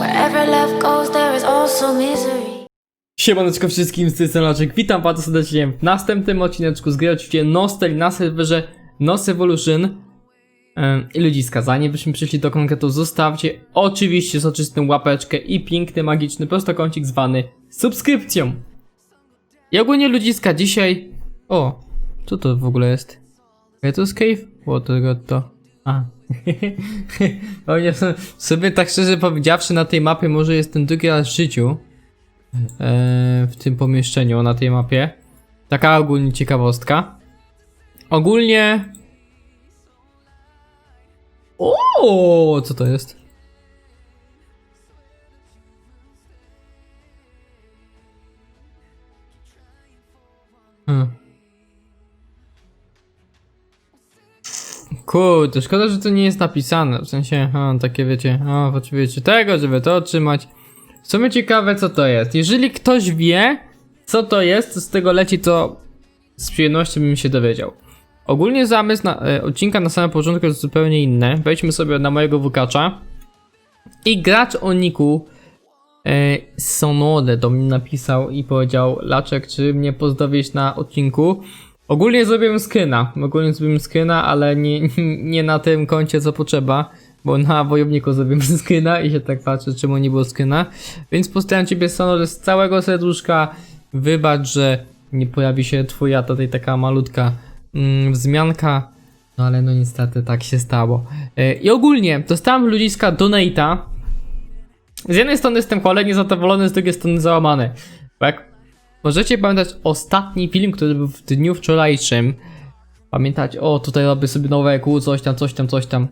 Wherever love goes, there is also misery. Siemaneczko wszystkim, z tej. Witam bardzo serdecznie w następnym odcineczku z gry oczywiście Nostel na serwerze Nos Evolution i ludziska, zanim byśmy przyszli do konkretu, zostawcie oczywiście soczystą łapeczkę i piękny, magiczny prostokącik zwany subskrypcją. I ogólnie ludziska, dzisiaj... O, co to w ogóle jest? Retus Cave? Water God to... A. o nie, sobie tak szczerze powiedziawszy na tej mapie może jestem drugi raz w życiu e, w tym pomieszczeniu na tej mapie. Taka ogólnie ciekawostka. Ogólnie. O, co to jest? Hmm. Kurde, szkoda, że to nie jest napisane. W sensie, a, takie wiecie, a, potrzebujecie tego, żeby to otrzymać. W sumie ciekawe, co to jest. Jeżeli ktoś wie, co to jest, to z tego leci, to z przyjemnością bym się dowiedział. Ogólnie zamysł na, e, odcinka na samym początku jest zupełnie inny. Wejdźmy sobie na mojego wukacza. I gracz o niku e, Sonode do mnie napisał i powiedział Laczek, czy mnie pozdrowisz na odcinku? Ogólnie zrobiłem screena, ogólnie zrobiłem screena, ale nie, nie na tym koncie co potrzeba, bo na wojowniku zrobiłem screena i się tak patrzę czemu nie było screena, więc postaram ciebie Sonode z całego serduszka, wybacz, że nie pojawi się twoja tutaj taka malutka mm, wzmianka, no ale no niestety tak się stało. E, I ogólnie dostałem ludziska donate'a, z jednej strony jestem cholernie zadowolony, z drugiej strony załamany. Bo jak możecie pamiętać ostatni film, który był w dniu wczorajszym, pamiętać, o tutaj robię sobie nowe EQ, coś tam, coś tam, coś tam.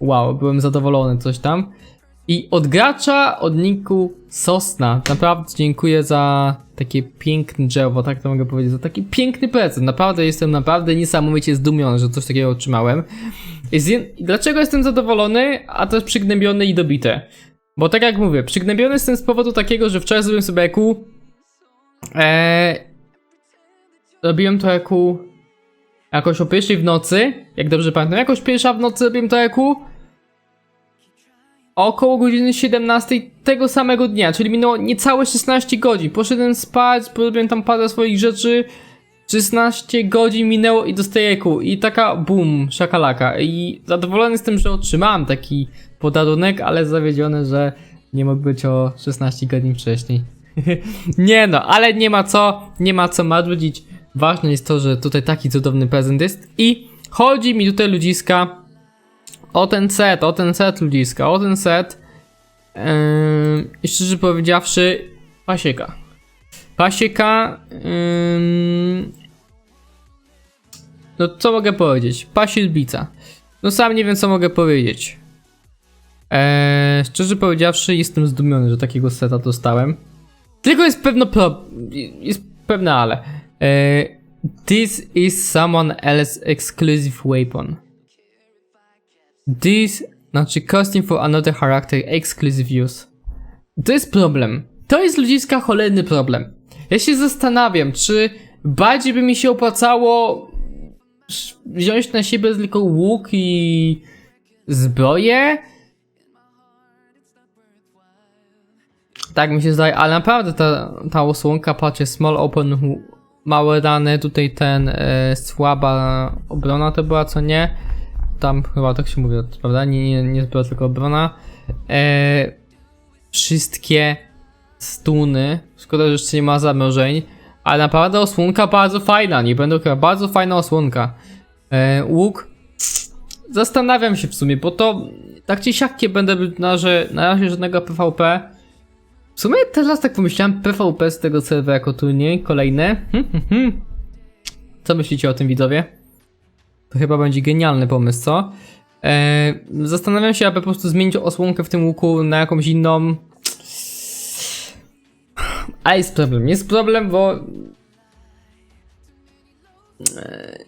Wow, byłem zadowolony, coś tam. I od gracza, od niku Sosna, naprawdę dziękuję za takie piękne drzewo, tak to mogę powiedzieć, za taki piękny prezent. Naprawdę jestem naprawdę niesamowicie zdumiony, że coś takiego otrzymałem. Dlaczego jestem zadowolony, a też przygnębiony i dobity? Bo tak jak mówię, przygnębiony jestem z powodu takiego, że wczoraj zrobiłem sobie EQ. Eee, robiłem to EQ jakoś o pierwszej w nocy, jak dobrze pamiętam, jakoś pierwsza w nocy robiłem to EQ. Około godziny 17 tego samego dnia, czyli minęło niecałe 16 godzin. Poszedłem spać, porobiłem tam parę swoich rzeczy. 16 godzin minęło i dostaję EQ. I taka boom, szakalaka. I zadowolony tym, że otrzymałem taki podarunek, ale zawiedziony, że nie mógł być o 16 godzin wcześniej. nie no, ale nie ma co, nie ma co marudzić. Ważne jest to, że tutaj taki cudowny prezent jest i chodzi mi tutaj ludziska o ten set, o ten set ludziska, o ten set. Yy, I szczerze powiedziawszy, pasieka. Pasieka. Yy, no co mogę powiedzieć? Pasilbica. No sam nie wiem co mogę powiedzieć. Eee, szczerze powiedziawszy, jestem zdumiony, że takiego seta dostałem. Tylko jest pewno pro... jest pewne ale. Eee, this is someone else exclusive weapon. This, znaczy costume for another character exclusive use. To jest problem. To jest ludziska cholerny problem. Ja się zastanawiam, czy bardziej by mi się opłacało wziąć na siebie tylko łuk i zbroję, Tak mi się zdaje, ale naprawdę ta, ta osłonka, patrzcie, small open, małe rany, tutaj ten e, słaba obrona to była, co nie? Tam chyba tak się mówi, prawda? Nie, nie, nie zbroja, tylko obrona. E, wszystkie stuny, szkoda, że jeszcze nie ma zamrożeń, ale naprawdę osłonka bardzo fajna, nie będę ukrywał, bardzo fajna osłonka. E, łuk, zastanawiam się w sumie, bo to tak czy siak nie będę na, razie- na razie żadnego PvP. W sumie teraz tak pomyślałem, PvP z tego serwera jako turniej, kolejne. Hmm, hmm, hmm. Co myślicie o tym widzowie? To chyba będzie genialny pomysł, co? Eee, zastanawiam się, aby po prostu zmienić osłonkę w tym łuku na jakąś inną. A jest problem, jest problem, bo eee,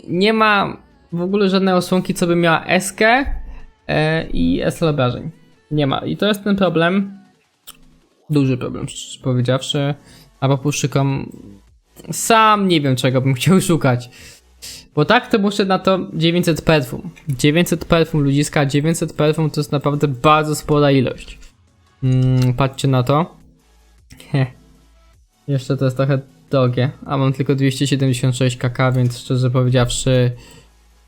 nie ma w ogóle żadnej osłonki, co by miała SK eee, i SL obrażeń. Nie ma. I to jest ten problem duży problem, szczerze powiedziawszy. A szukam. Sam nie wiem, czego bym chciał szukać. Bo tak to muszę na to 900 perfum. 900 perfum ludziska, 900 perfum to jest naprawdę bardzo spora ilość. Mm, patrzcie na to. Heh. Jeszcze to jest trochę drogie, a mam tylko 276 kk, więc szczerze powiedziawszy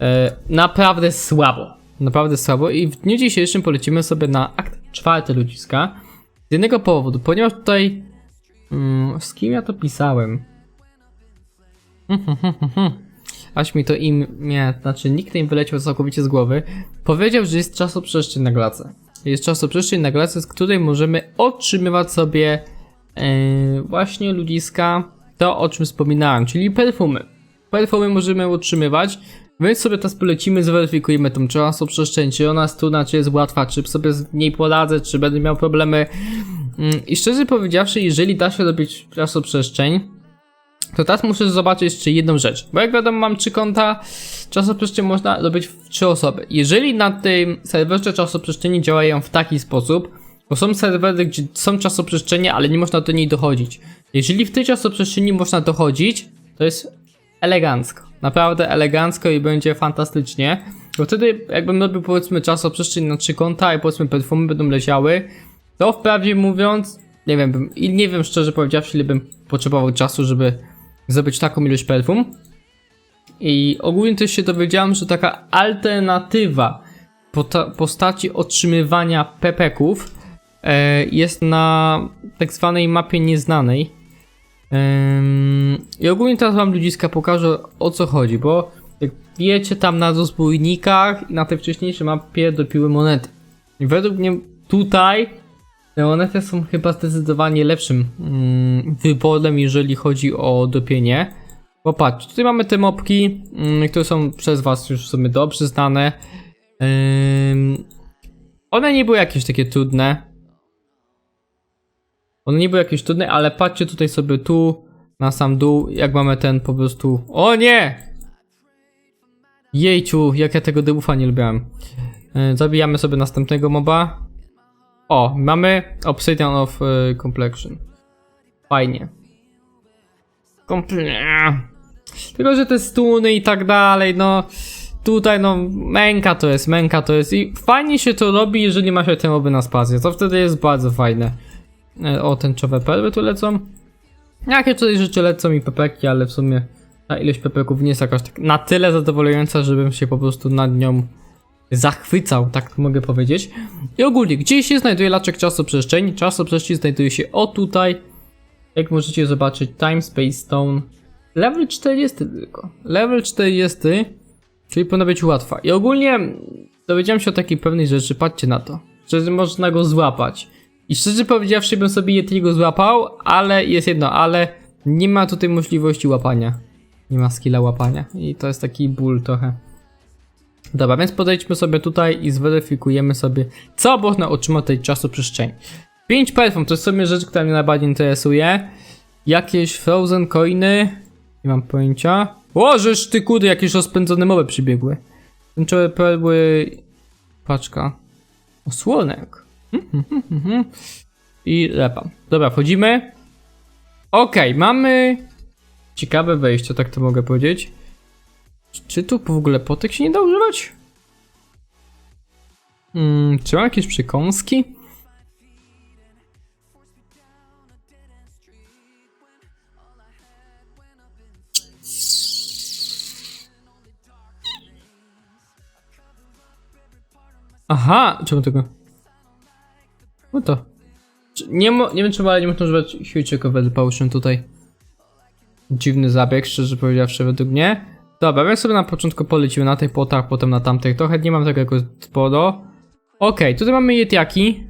e, naprawdę słabo. Naprawdę słabo i w dniu dzisiejszym polecimy sobie na akt czwarty ludziska. Z jednego powodu, ponieważ tutaj mm, z kim ja to pisałem? Aż mi to imię, znaczy nickname wyleciał całkowicie z głowy. Powiedział, że jest czasoprzestrzeń na glace. Jest czasoprzestrzeń na glace, z której możemy otrzymywać sobie e, właśnie ludziska, to o czym wspominałem, czyli perfumy. Perfumy możemy utrzymywać, więc sobie teraz polecimy, zweryfikujemy tą czasoprzestrzeń, czy ona jest trudna, czy jest łatwa, czy sobie z niej poradzę, czy będę miał problemy. Mm, I szczerze powiedziawszy, jeżeli da się robić czasoprzestrzeń, to teraz muszę zobaczyć jeszcze jedną rzecz. Bo jak wiadomo, mam trzy konta, czasoprzestrzeń można robić w trzy osoby. Jeżeli na tym serwerze czasoprzestrzeni działają w taki sposób, bo są serwery, gdzie są czasoprzestrzenie, ale nie można do niej dochodzić. Jeżeli w tej czasoprzestrzeni można dochodzić, to jest elegancko. Naprawdę elegancko i będzie fantastycznie. Bo wtedy, jakbym robił powiedzmy czasoprzestrzeń na trzy konta i powiedzmy perfumy będą leciały, to wprawdzie mówiąc, nie wiem, i nie wiem szczerze powiedziawszy, ile bym potrzebował czasu, żeby zrobić taką ilość perfum. I ogólnie też się dowiedziałem, że taka alternatywa postaci otrzymywania pepeków e, jest na tak zwanej mapie nieznanej. Ym, I ogólnie teraz wam ludziska pokażę o co chodzi, bo jak wiecie tam na rozbójnikach i na tej wcześniejszej mapie dopiły monety. I według mnie tutaj te monety są chyba zdecydowanie lepszym mm, wyborem, jeżeli chodzi o dopienie. Bo patrz, tutaj mamy te mopki, mm, które są przez was już w sumie dobrze znane. Ym, one nie były jakieś takie trudne. One nie były jakieś trudne, ale patrzcie tutaj sobie tu, na sam dół, jak mamy ten po prostu... O nie! Jejciu, jak ja tego debuffa nie lubiłem. Yy, zabijamy sobie następnego moba. O, mamy Obsidian of y, Complexion. Fajnie. Komple... Tylko, że te stuny i tak dalej, no... Tutaj, no, męka to jest, męka to jest i fajnie się to robi, jeżeli ma się te moby na spację, to wtedy jest bardzo fajne. E, O, tęczowe perły tu lecą. Jakie tutaj rzeczy lecą i pepeki, ale w sumie ta ilość pepeków nie jest jakaś tak na tyle zadowalająca, żebym się po prostu nad nią zachwycał, tak mogę powiedzieć. I ogólnie, gdzie się znajduje laczek czasoprzestrzeń? Czasoprzestrzeń znajduje się o tutaj. Jak możecie zobaczyć, Time Space Stone. Level 40 tylko. Level 40, czyli powinna być łatwa. I ogólnie dowiedziałem się o takiej pewnej rzeczy, patrzcie na to. Że można go złapać. I szczerze powiedziawszy, bym sobie Yetiego złapał, ale jest jedno, ale nie ma tutaj możliwości łapania. Nie ma skilla łapania. I to jest taki ból trochę. Dobra, więc podejdźmy sobie tutaj i zweryfikujemy sobie, co można otrzymać tej czasu przestrzeni. 5 perfum to jest sobie rzecz, która mnie najbardziej interesuje. Jakieś frozen coiny. Nie mam pojęcia. O, żeż ty kudy, jakieś rozpędzone mowy przybiegły. Tęczowe perły. Paczka. Osłonek. I lepa. Dobra, wchodzimy. Okej, mamy ciekawe wejście, tak to mogę powiedzieć. Czy tu w ogóle potek się nie da używać? Hmm, czy mam jakieś przekąski? Aha, czemu tego? No to. Nie, nie wiem czemu, ale nie można używać Huge Cover Potion tutaj. Dziwny zabieg, szczerze powiedziawszy, według mnie. Dobra, więc sobie na początku polecimy na tych potach, potem na tamtych. Trochę nie mam tego jakoś sporo. Okej, tutaj mamy jetiaki.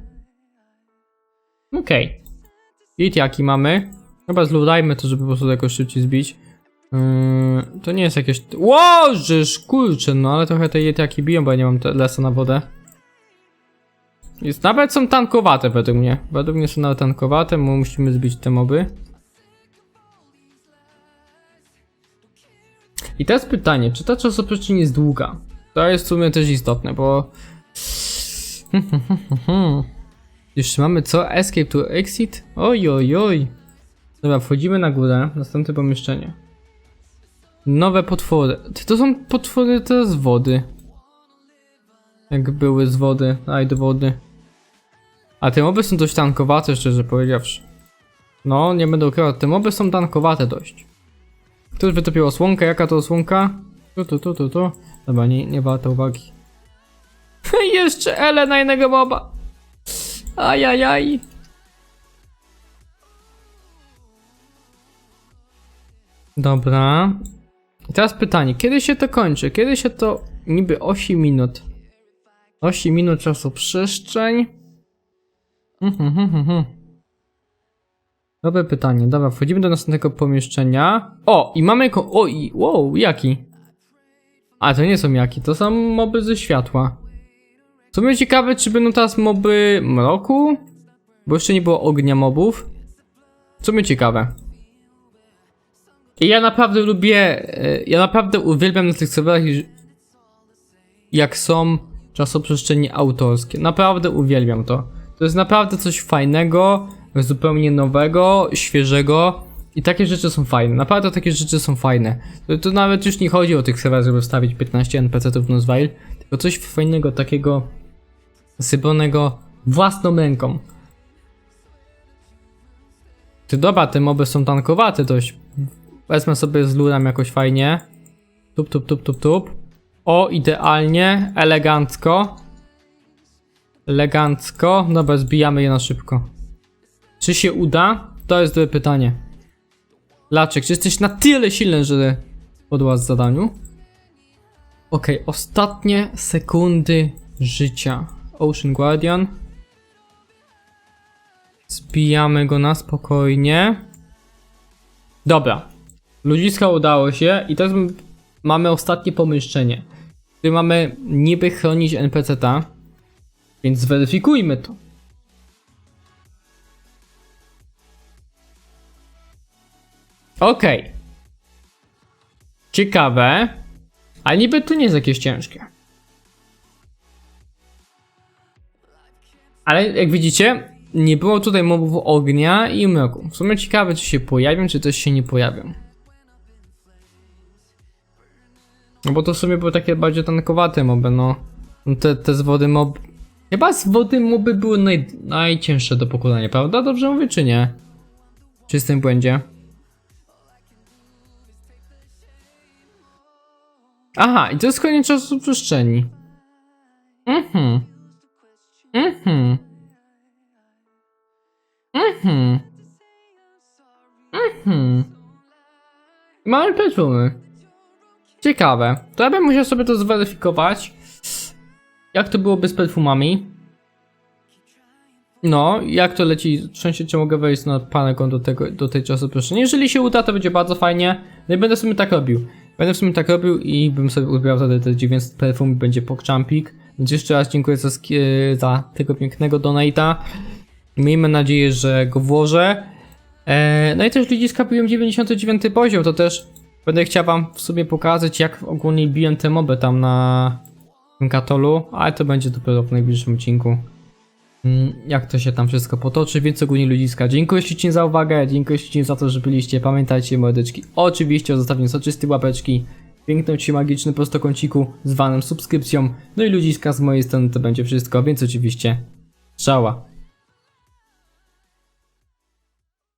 Okej. Jetiaki mamy. Chyba zludajmy to, żeby po prostu jakoś szybciej zbić. Yy, to nie jest jakieś... Łożysz, kurczę, no ale trochę te jetiaki biją, bo ja nie mam lesa na wodę. Jest, nawet są tankowate według mnie. Według mnie są nawet tankowate, bo musimy zbić te moby. I teraz pytanie, czy ta czasoprzestrzeń jest długa? To jest w sumie też istotne, bo... Jeszcze mamy co? Escape to exit? Oj, oj, oj. Dobra, wchodzimy na górę, następne pomieszczenie. Nowe potwory. To są potwory teraz z wody. Jak były z wody, aj do wody. A te moby są dość tankowate, szczerze powiedziawszy. No, nie będę ukrywał, te moby są tankowate dość. Ktoś wytopił osłonkę, jaka to osłonka? Tu, tu, tu, tu, tu. Dobra, nie, nie warto uwagi. Jeszcze Ele na jednego moba. Ajajaj. Dobra. I teraz pytanie, kiedy się to kończy? Kiedy się to niby 8 minut? 8 minut czasu przestrzeń. Mhm, mhm, mhm. Dobre pytanie. Dobra, wchodzimy do następnego pomieszczenia. O, i mamy ko... O, i... Wow, jaki? A, to nie są jaki, to są moby ze światła. Co mnie ciekawe, czy będą teraz moby mroku? Bo jeszcze nie było ognia mobów. Co mnie ciekawe. I ja naprawdę lubię, e, ja naprawdę uwielbiam na tych serwerach, jak są czasoprzestrzenie autorskie. Naprawdę uwielbiam to. To jest naprawdę coś fajnego, zupełnie nowego, świeżego. I takie rzeczy są fajne. Naprawdę takie rzeczy są fajne. To, to nawet już nie chodzi o tych serwerach, żeby wstawić 15 NPC-ów w Nozweil, tylko coś fajnego, takiego sypionego własną ręką. Ty dobra, te moby są tankowate dość. Wezmę sobie z luram jakoś fajnie. Tup, tup, tup, tup, tup. O, idealnie, elegancko. Elegancko. Dobra, zbijamy je na szybko. Czy się uda? To jest dobre pytanie. Laczek, czy jesteś na tyle silny, że podłaś zadaniu? Okej, ostatnie sekundy życia. Ocean Guardian. Zbijamy go na spokojnie. Dobra. Ludziska udało się i teraz mamy ostatnie pomieszczenie. Gdzie mamy niby chronić NPC-ta. Więc zweryfikujmy to. Okej. Ciekawe. Ale niby to nie jest jakieś ciężkie. Ale jak widzicie, nie było tutaj mobów ognia i mroku. W sumie ciekawe, czy się pojawią, czy też się nie pojawią. No bo to w sumie były takie bardziej tankowate moby, no. No Te, te z wody mob... Chyba z wody moby były naj, najcięższe do pokonania, prawda? Dobrze mówię, czy nie? Czy jestem w błędzie? Aha, i to jest koniec czasu przestrzeni. Mhm. Mhm. Mhm. Mhm. Mamy perfumy. Ciekawe. To ja bym musiał sobie to zweryfikować. Jak to byłoby z perfumami? No, jak to leci? Sensie, czy mogę wejść na paneką do, tego, do tej czasu proszę. Jeżeli się uda, to będzie bardzo fajnie. No i będę w sumie tak robił. Będę w sumie tak robił i bym sobie uzbierał wtedy te 900 perfum i będzie pokczampik. Więc jeszcze raz dziękuję za, za tego pięknego donate'a. Miejmy nadzieję, że go włożę. E, no i też ludziska biłem 99 poziom, to też będę chciał wam w sobie pokazać, jak ogólnie biłem te moby tam na katolu, ale to będzie dopiero w najbliższym odcinku. Mm, Jak to się tam wszystko potoczy, więc ogólnie ludziska, dziękuję ślicznie za uwagę, dziękuję ślicznie za to, że byliście, pamiętajcie mordeczki, oczywiście o zostawieniu soczystej łapeczki, pięknym ci magicznym prostokąciku zwanym subskrypcją, no i ludziska z mojej strony to będzie wszystko, więc oczywiście, strzała.